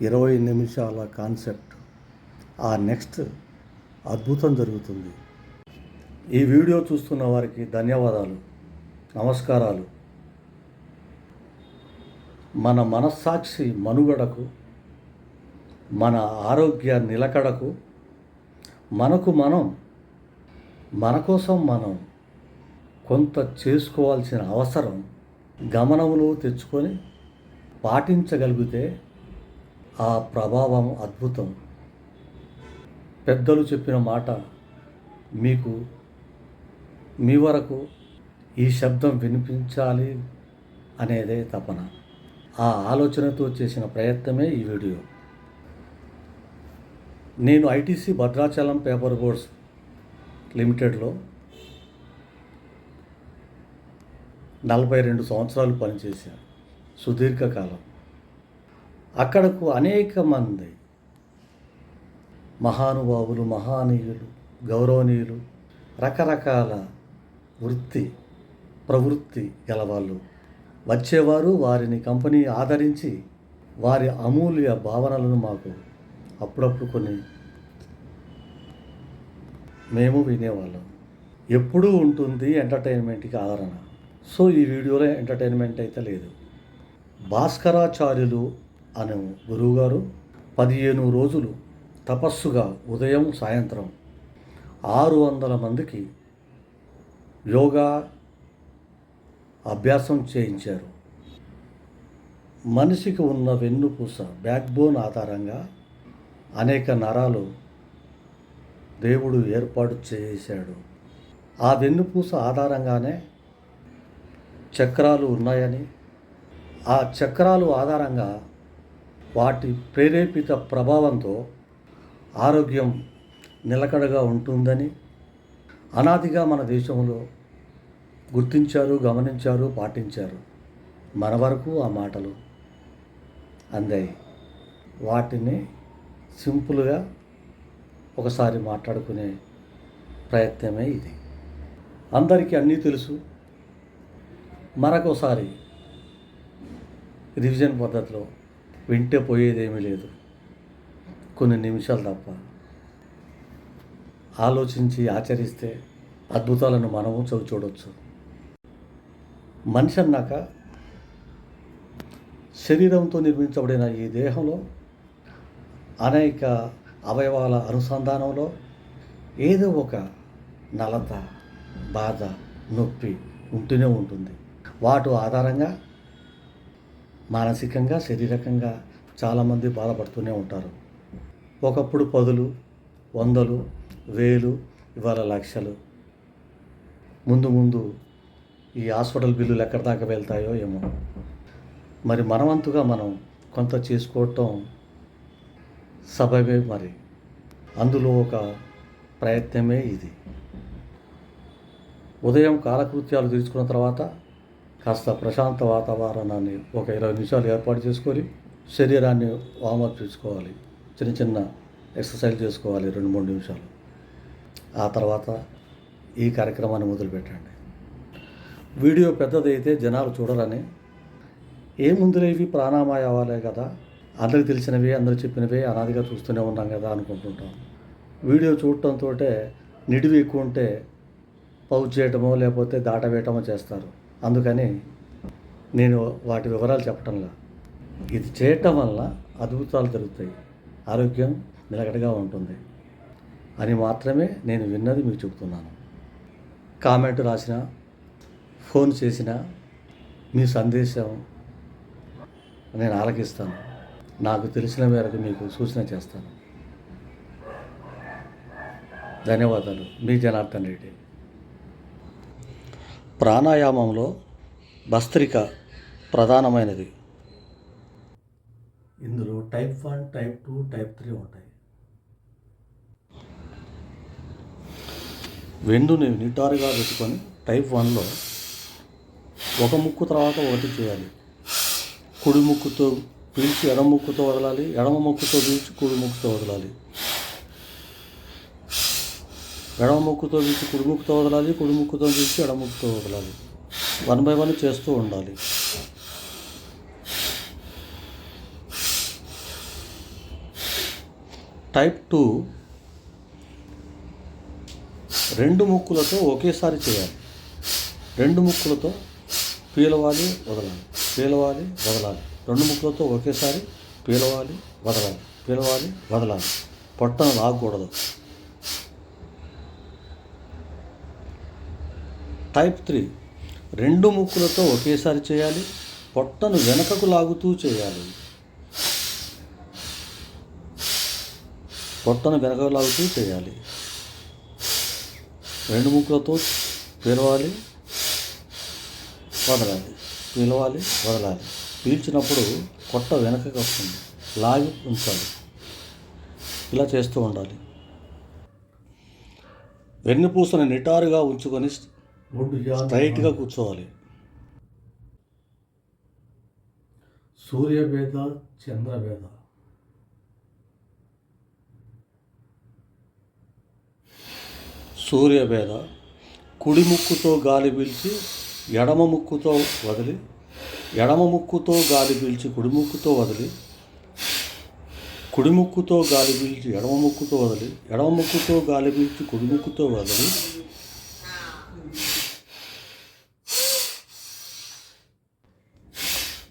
ఇరవై నిమిషాల కాన్సెప్ట్. ఆ నెక్స్ట్ అద్భుతం జరుగుతుంది. ఈ వీడియో చూస్తున్న వారికి ధన్యవాదాలు. నమస్కారాలు. మన మనస్సాక్షి మనుగడకు మన ఆరోగ్య నిలకడకు మనకు మనం మన కోసం మనం కొంత చేసుకోవాల్సిన అవసరం గమనంలో తెచ్చుకొని పాటించగలిగితే ఆ ప్రభావం అద్భుతం. పెద్దలు చెప్పిన మాట మీకు మీ వరకు ఈ శబ్దం వినిపించాలి అనేదే తపన. ఆ ఆలోచనతో చేసిన ప్రయత్నమే ఈ వీడియో. నేను ఐటీసీ భద్రాచలం పేపర్ బోర్డ్స్ లిమిటెడ్లో నలభై రెండు సంవత్సరాలు పనిచేశాను. సుదీర్ఘకాలం. అక్కడకు అనేక మంది మహానుభావులు మహానీయులు గౌరవనీయులు రకరకాల వృత్తి ప్రవృత్తి గలవాళ్ళు వచ్చేవారు. వారిని కంపెనీ ఆదరించి వారి అమూల్య భావనలను మాకు అప్పుడప్పుడు కొన్ని మేము వినేవాళ్ళం. ఎప్పుడూ ఉంటుంది ఎంటర్టైన్మెంట్కి ఆదరణ. సో ఈ వీడియోలో ఎంటర్టైన్మెంట్ అయితే లేదు. భాస్కరాచార్యులు అనే గురువుగారు పదిహేను రోజులు తపస్సుగా ఉదయం సాయంత్రం ఆరు వందల మందికి యోగా అభ్యాసం చేయించారు. మనిషికి ఉన్న వెన్నుపూస బ్యాక్బోన్ ఆధారంగా అనేక నరాలు దేవుడు ఏర్పాటు చేశాడు. ఆ వెన్నుపూస ఆధారంగానే చక్రాలు ఉన్నాయని ఆ చక్రాలు ఆధారంగా వాటి ప్రేరేపిత ప్రభావంతో ఆరోగ్యం నిలకడగా ఉంటుందని అనాదిగా మన దేశంలో గుర్తించారు గమనించారు పాటించారు. మన వరకు ఆ మాటలు అందాయి. వాటిని సింపుల్గా ఒకసారి మాట్లాడుకునే ప్రయత్నమే ఇది. అందరికీ అన్నీ తెలుసు. మరొకసారి రివిజన్ పద్ధతిలో వింటే పోయేదేమీ లేదు. కొన్ని నిమిషాలు తప్ప. ఆలోచించి ఆచరిస్తే అద్భుతాలను మనము చవి చూడవచ్చు మనిషి అన్నాక శరీరంతో నిర్మించబడిన ఈ దేహంలో అనేక అవయవాల అనుసంధానంలో ఏదో ఒక నలత బాధ నొప్పి ఉంటూనే ఉంటుంది. వాటి ఆధారంగా మానసికంగా శారీరకంగా చాలామంది బాధపడుతూనే ఉంటారు. ఒకప్పుడు పదులు వందలు వేలు ఇవాళ లక్షలు. ముందు ముందు ఈ హాస్పిటల్ బిల్లులు ఎక్కడి దాకా వెళ్తాయో ఏమో. మరి మనవంతుగా మనం కొంత చేసుకోవటం సబబే మరి. అందులో ఒక ప్రయత్నమే ఇది. ఉదయం కాలకృత్యాలు తీర్చుకున్న తర్వాత కాస్త ప్రశాంత వాతావరణాన్ని ఒక ఇరవై నిమిషాలు ఏర్పాటు చేసుకొని శరీరాన్ని వామప్ చేసుకోవాలి. చిన్న చిన్న ఎక్సర్సైజ్ చేసుకోవాలి రెండు మూడు నిమిషాలు. ఆ తర్వాత ఈ కార్యక్రమాన్ని మొదలుపెట్టండి. వీడియో పెద్దదైతే జనాలు చూడరని. ఏముందులే ఇవి ప్రాణామాయాలే కదా. అందరికి తెలిసినవి అందరు చెప్పినవి అనాదిగా చూస్తూనే ఉన్నాం కదా అనుకుంటుంటాం. వీడియో చూడటంతో నిడివి ఎక్కువ ఉంటే పౌచ్ చేయటమో లేకపోతే దాటవేయటమో చేస్తారు. అందుకని నేను వాటి వివరాలు చెప్పటంలా. ఇది చేయటం వల్ల అద్భుతాలు జరుగుతాయి. ఆరోగ్యం నిలకడగా ఉంటుంది. అని మాత్రమే నేను విన్నది మీకు చెబుతున్నాను. కామెంట్ రాసిన ఫోన్ చేసిన మీ సందేశం నేను ఆలకిస్తాను. నాకు తెలిసిన మేరకు మీకు సూచన చేస్తాను. ధన్యవాదాలు. మీ జనార్దన్ రెడ్డి. ప్రాణాయామంలో భస్త్రిక ప్రధానమైనది. ఇందులో type one type two type three ఉంటాయి. వెండుని నిటారుగా పెట్టుకొని టైప్ వన్లో ఒక ముక్కు తర్వాత ఒకటి చేయాలి. కుడి ముక్కుతో పీల్చి ఎడమ ముక్కుతో వదలాలి ఎడమ ముక్కుతో పీల్చి కుడి ముక్కుతో వదలాలి. ఎడమ ముక్కుతో పీల్చి కుడి ముక్కుతో వదలాలి కుడి ముక్కుతో పీల్చి ఎడమ ముక్కుతో వదలాలి. వన్ బై వన్ చేస్తూ ఉండాలి. టైప్ టూ రెండు ముక్కులతో ఒకేసారి చేయాలి. రెండు ముక్కులతో పీలవాలి వదలాలి. పీలవాలి వదలాలి. రెండు ముక్కులతో ఒకేసారి పీలవాలి వదలాలి. పీలవాలి వదలాలి. పొట్టను లాగకూడదు. Type three. రెండు ముక్కులతో ఒకేసారి చేయాలి. పొట్టను వెనకకు లాగుతూ చేయాలి. పొట్టను వెనకకు లాగుతూ చేయాలి. రెండు ముక్కులతో పిలవాలి వదలాలి. పిలవాలి వదలాలి. పీల్చినప్పుడు పొట్ట వెనకకి వస్తుంది. లాగి ఉంచాలి. ఇలా చేస్తూ ఉండాలి. వెన్నుపూసను నిటారుగా ఉంచుకొని స్ట్రైట్గా కూర్చోవాలి. సూర్యభేద చంద్రభేద. సూర్యభేద కుడి ముక్కుతో గాలి పీల్చి ఎడమ ముక్కుతో వదిలి ఎడమ ముక్కుతో గాలి పీల్చి కుడి ముక్కుతో వదిలి కుడి ముక్కుతో గాలి పీల్చి ఎడమ ముక్కుతో వదిలి ఎడమ ముక్కుతో గాలి పీల్చి కుడి ముక్కుతో వదిలి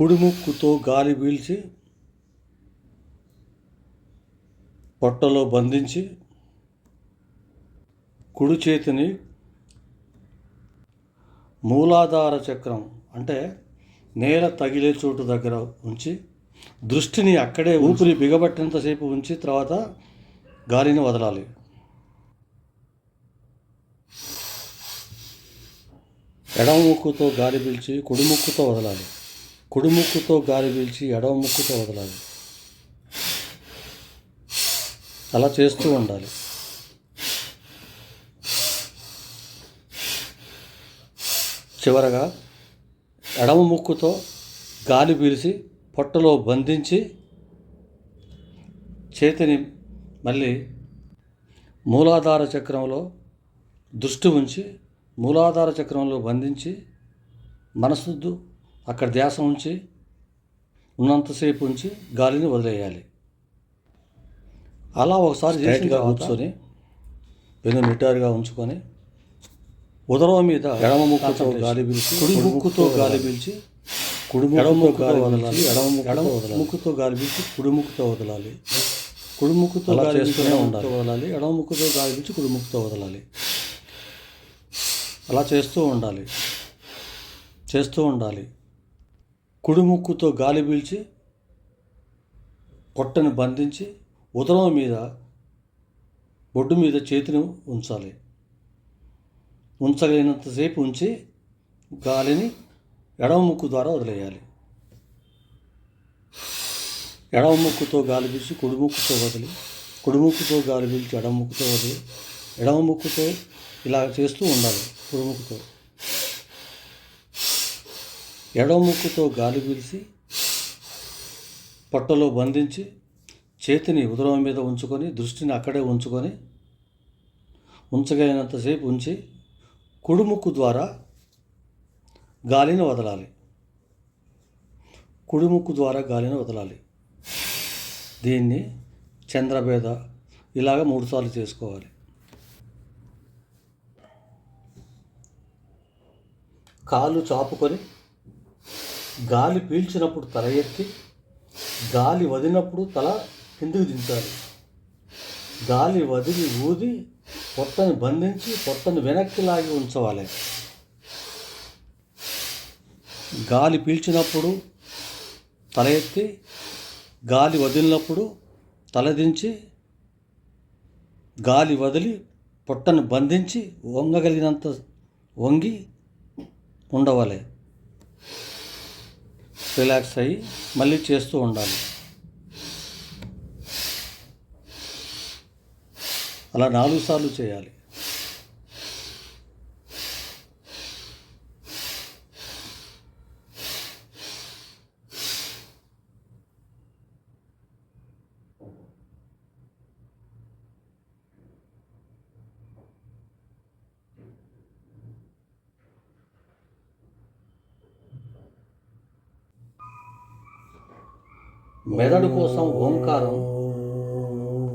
కుడిముక్కుతో గాలి పీల్చి పొట్టలో బంధించి కుడి చేతిని మూలాధార చక్రం అంటే నేల తగిలే చోటు దగ్గర ఉంచి దృష్టిని అక్కడే ఊపిరి బిగబట్టినంతసేపు ఉంచి తర్వాత గాలిని వదలాలి. ఎడమ ముక్కుతో గాలి పీల్చి కుడి ముక్కుతో వదలాలి. కుడిముక్కుతో గాలి పీల్చి ఎడమ ముక్కుతో వదలాలి. అలా చేస్తూ ఉండాలి. చివరగా ఎడమ ముక్కుతో గాలి పీల్చి పొట్టలో బంధించి చేతిని మళ్ళీ మూలాధార చక్రంలో దృష్టి ఉంచి మూలాధార చక్రంలో బంధించి మనసు అక్కడ ధ్యాస ఉంచి ఉన్నంతసేపు ఉంచి గాలిని వదిలేయాలి. అలా ఒకసారి చేసిన కూర్చొని వెన్ను నిటారుగా ఉంచుకొని ఉదరం మీద ఎడమ ముక్కుతో గాలి పీల్చి కుడి ముక్కుతో గాలి పీల్చి కుడి ముక్కుతో గాలి వదలాలి. ఎడమ ఎడమ ముక్కుతో గాలి పీల్చి కుడి ముక్కుతో వదలాలి. కుడి ముక్కుతో గాలి చేస్తూనే ఉండాలి. వదలాలి. ఎడమ ముక్కుతో గాలి పీల్చి కుడి ముక్కుతో వదలాలి. అలా చేస్తూ ఉండాలి. చేస్తూ ఉండాలి. కుడిముక్కుతో గాలి పీల్చి పొట్టను బంధించి ఉదరం మీద బొడ్డు మీద చేతిని ఉంచాలి. ఉంచగలిగినంతసేపు ఉంచి గాలిని ఎడమ ముక్కు ద్వారా వదిలేయాలి. ఎడమ ముక్కుతో గాలి పీల్చి కుడిముక్కుతో వదిలి కుడిముక్కుతో గాలి పీల్చి ఎడమ ముక్కుతో వదిలి ఎడమ ముక్కుతో ఇలా చేస్తూ ఉండాలి కుడుముక్కుతో ఎడముక్కుతో గాలి పీల్చి పొట్టలో బంధించి చేతిని ఉదరం మీద ఉంచుకొని దృష్టిని అక్కడే ఉంచుకొని ఉంచగలిగినంతసేపు ఉంచి కుడుముక్కు ద్వారా గాలిని వదలాలి. కుడిముక్కు ద్వారా గాలిని వదలాలి. దీన్ని చంద్రభేద ఇలాగ మూడుసార్లు చేసుకోవాలి. కాళ్ళు చాపుకొని గాలి పీల్చినప్పుడు తల ఎత్తి గాలి వదిలినప్పుడు తల కిందికి దించాలి. గాలి వదిలి ఊది పొట్టని బంధించి పొట్టను వెనక్కి లాగి ఉంచవాలి. గాలి పీల్చినప్పుడు తల ఎత్తి గాలి వదిలినప్పుడు తల దించి గాలి వదిలి పొట్టను బంధించి వంగగలిగినంత వంగి ఉండవాలి. రిలాక్స్ అయ్యి మళ్ళీ చేస్తూ ఉండాలి. అలా నాలుగు సార్లు చేయాలి. మెదడు కోసం ఓంకారం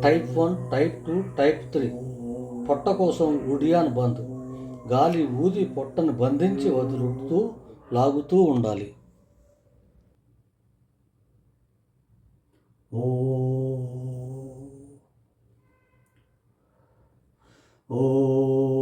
type one type two type three. పొట్ట కోసం ఉడియాన్ బంద్. గాలి ఊది పొట్టను బంధించి వదులుతూ లాగుతూ ఉండాలి. ఓ ఓ. ఓ.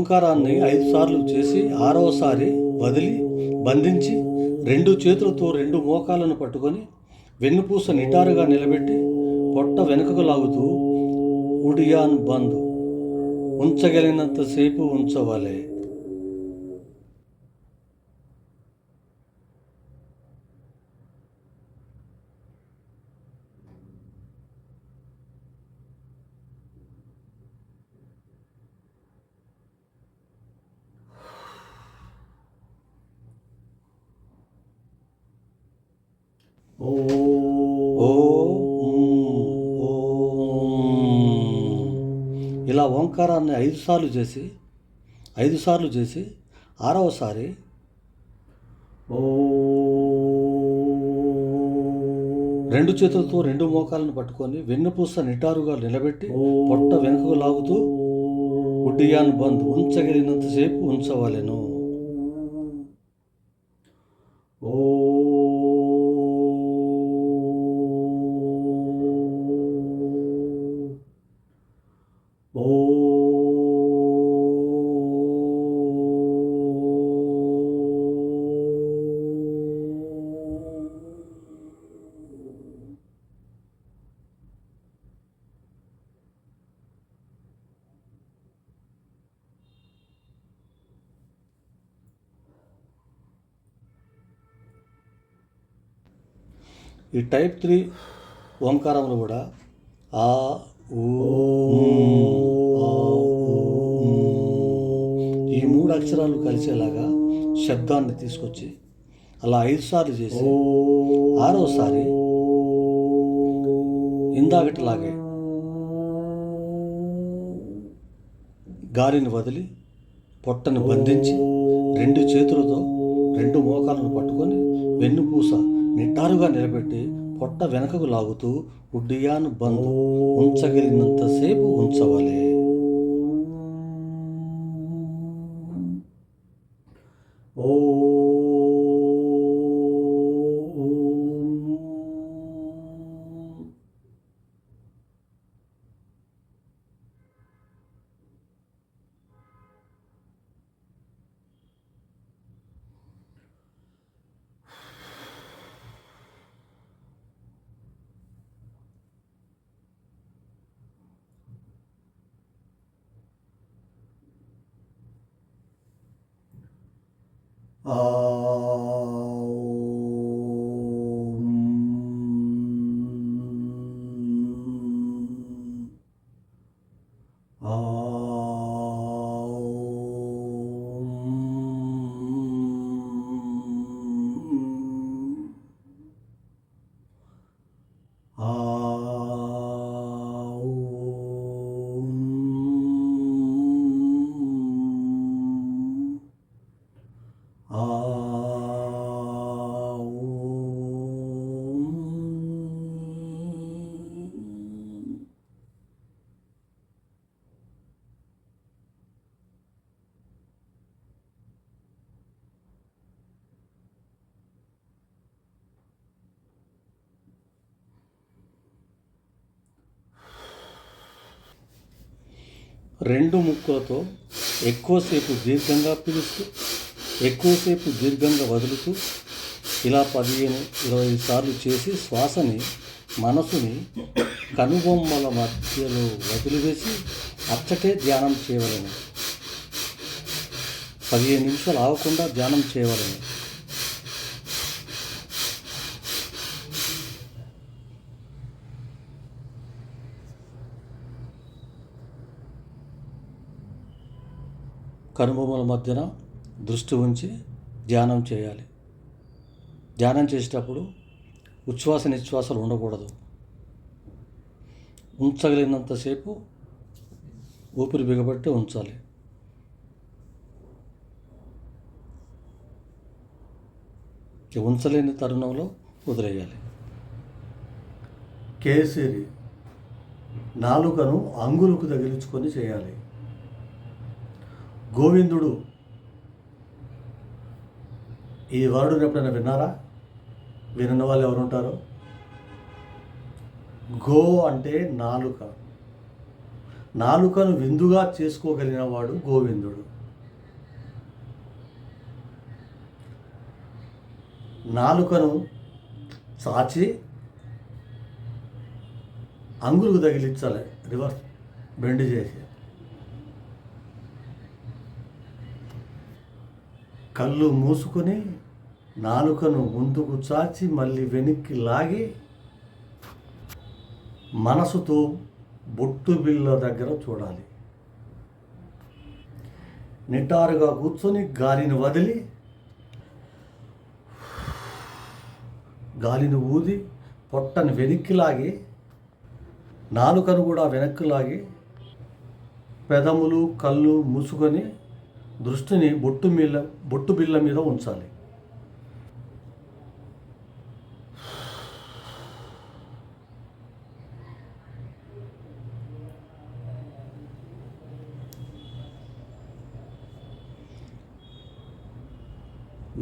ఓంకారాన్ని ఐదు సార్లు చేసి ఆరవసారి వదిలి బంధించి రెండు చేతులతో రెండు మోకాలను పట్టుకొని వెన్నుపూస నిటారుగా నిలబెట్టి పొట్ట వెనుకకు లాగుతూ ఉడియాన్ బంద్. ఉంచగలిగినంతసేపు ఉంచవాలి. ఇలా ఐదు సార్లు చేసి ఐదు సార్లు చేసి ఆరవసారి రెండు చేతులతో రెండు మోకాలను పట్టుకొని వెన్నుపూస నిటారుగా నిలబెట్టి పొట్ట వెనుకకు లాగుతూ ఉడ్డియాన్ బంద్ ఉంచగలిగినంతసేపు ఉంచవలెను. ఓ ఈ టైప్ త్రీ ఓంకారంలో కూడా ఆ ఊ, ఈ మూడు అక్షరాలు కలిసేలాగా శబ్దాన్ని తీసుకొచ్చి అలా ఐదు సార్లు చేసి ఆరోసారి ఇందాకటిలాగే గాలిని వదిలి పొట్టను బంధించి రెండు చేతులతో రెండు మోకాలను పట్టుకొని వెన్నుపూస నిటారుగా నిలబెట్టి పొట్ట వెనకకు లాగుతూ ఉడ్డియాను బంద్ ఉంచగలిగినంతసేపు ఉంచవాలి. ఓ ఆ రెండు ముక్కలతో ఎక్కువసేపు దీర్ఘంగా పిలుస్తూ ఎక్కువసేపు దీర్ఘంగా వదులుతూ ఇలా పదిహేను ఇరవై సార్లు చేసి శ్వాసని మనసుని కనుబొమ్మల మధ్యలో వదిలివేసి అచ్చటే ధ్యానం చేయవలను. పదిహేను నిమిషాలు ఆగకుండా ధ్యానం చేయవలను. కనుబొమ్మల మధ్యన దృష్టి ఉంచి ధ్యానం చేయాలి. ధ్యానం చేసేటప్పుడు ఉచ్ఛ్వాస నిశ్వాసాలు ఉండకూడదు. ఉంచగలిగినంతసేపు ఊపిరి బిగబట్టి ఉంచాలి. ఉంచలేని తరుణంలో వదిలేయాలి. కేసరి నాలుకను అంగులకు తగిలించుకొని చేయాలి. గోవిందుడు ఈ వరుడుని ఎప్పుడైనా విన్నారా? వినని వాళ్ళు ఎవరుంటారు? గో అంటే నాలుక. నాలుకను విందుగా చేసుకోగలిగిన వాడు గోవిందుడు. నాలుకను చాచి అంగులకు తగిలించాలి రివర్స్ బెండ్ చేసి. కళ్ళు మూసుకొని నాలుకను ముందుకు చాచి మళ్ళీ వెనక్కి లాగి మనసుతో బొట్టు బిళ్ళ దగ్గర చూడాలి. నిటారుగా కూర్చొని గాలిని వదిలి గాలిని ఊది పొట్టని వెనక్కి లాగి నాలుకను కూడా వెనక్కి లాగి పెదములు కళ్ళు మూసుకొని దృష్టిని బొట్టు మిల్ల బొట్టు బిళ్ళ మీద ఉంచాలి.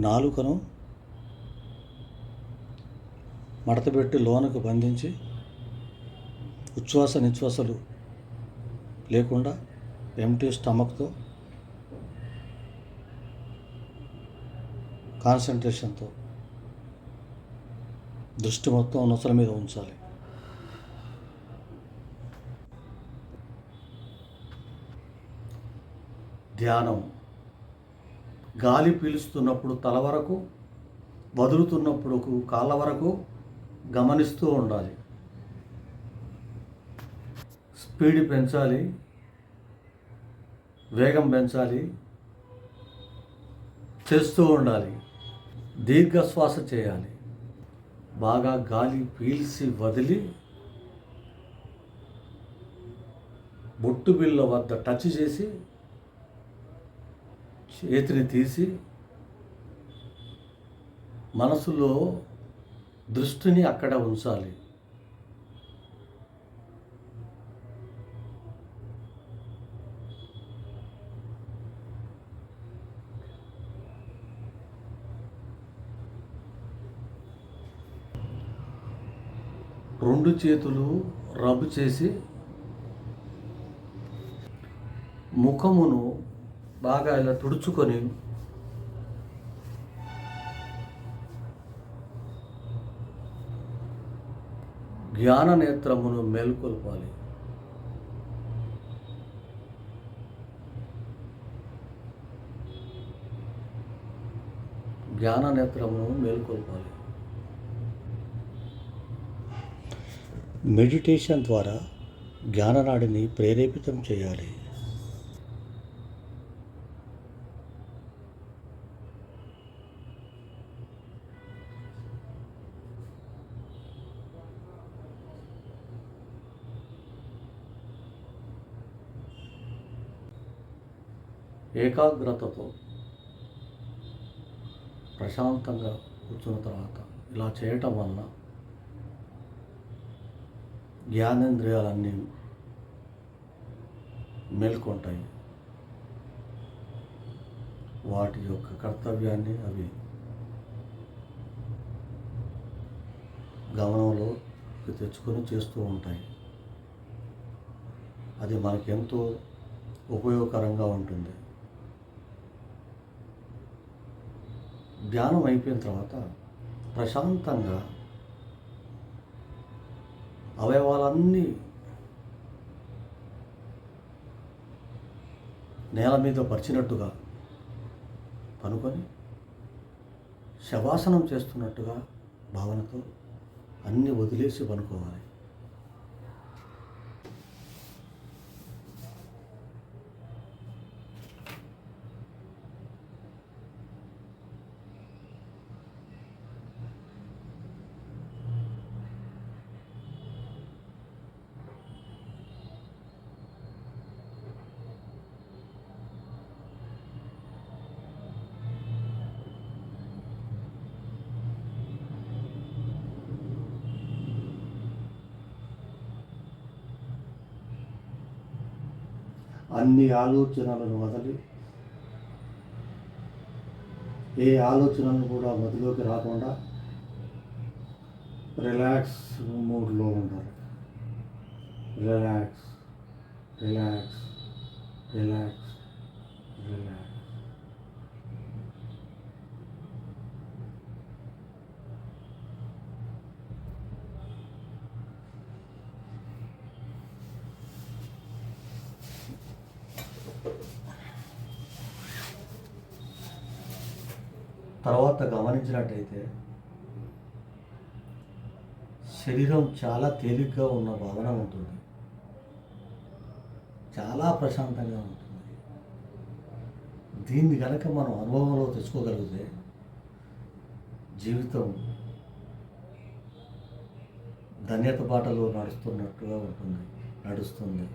నాలుకను మడతపెట్టి లోనకు బంధించి ఉచ్ఛ్వాస నిశ్వాసలు లేకుండా ఎంటీ స్టమక్తో కాన్సన్ట్రేషన్తో దృష్టి మొత్తం నొసల మీద ఉంచాలి. ధ్యానం. గాలి పీలుస్తున్నప్పుడు తల వరకు వదులుతున్నప్పుడు కాళ్ళ వరకు గమనిస్తూ ఉండాలి. స్పీడ్ పెంచాలి. వేగం పెంచాలి. చేస్తూ ఉండాలి. దీర్ఘ శ్వాస చేయాలి. బాగా గాలి పీల్చి వదిలి బొట్టు బిళ్ళ వద్ద టచ్ చేసి చేతిని తీసి మనసులో దృష్టిని అక్కడ ఉంచాలి. రెండు చేతులు రబ్ చేసి ముఖమును బాగా ఇలా తుడుచుకొని జ్ఞాన నేత్రమును మేల్కొల్పాలి. జ్ఞాన నేత్రమును మేల్కొల్పాలి. మెడిటేషన్ ద్వారా జ్ఞాననాడిని ప్రేరేపితం చేయాలి. ఏకాగ్రతతో ప్రశాంతంగా కూర్చున్న తర్వాత ఇలా చేయటం వలన జ్ఞానేంద్రియాలన్నీ మేల్కొంటాయి. వాటి యొక్క కర్తవ్యాన్ని అవి గమనంలో తెచ్చుకొని చేస్తూ ఉంటాయి. అది మనకెంతో ఉపయోగకరంగా ఉంటుంది. ధ్యానం అయిపోయిన తర్వాత ప్రశాంతంగా అవయవాలన్నీ నేల మీద పరిచినట్టుగా పనుకొని శవాసనం చేస్తున్నట్టుగా భావనతో అన్నీ వదిలేసి పనుకోవాలి. అన్ని ఆలోచనలను వదిలి ఏ ఆలోచనలు కూడా మదిలోకి రాకుండా రిలాక్స్ మూడ్లో ఉండాలి. Relax relax relax relax. తర్వాత గమనించినట్టయితే శరీరం చాలా తేలిగ్గా ఉన్న భావన ఉంటుంది. చాలా ప్రశాంతంగా ఉంటుంది. దీన్ని కనుక మనం అనుభవంలో తెచ్చుకోగలిగితే జీవితం ధన్యత బాటలో నడుస్తున్నట్టుగా ఉంటుంది నడుస్తుంది.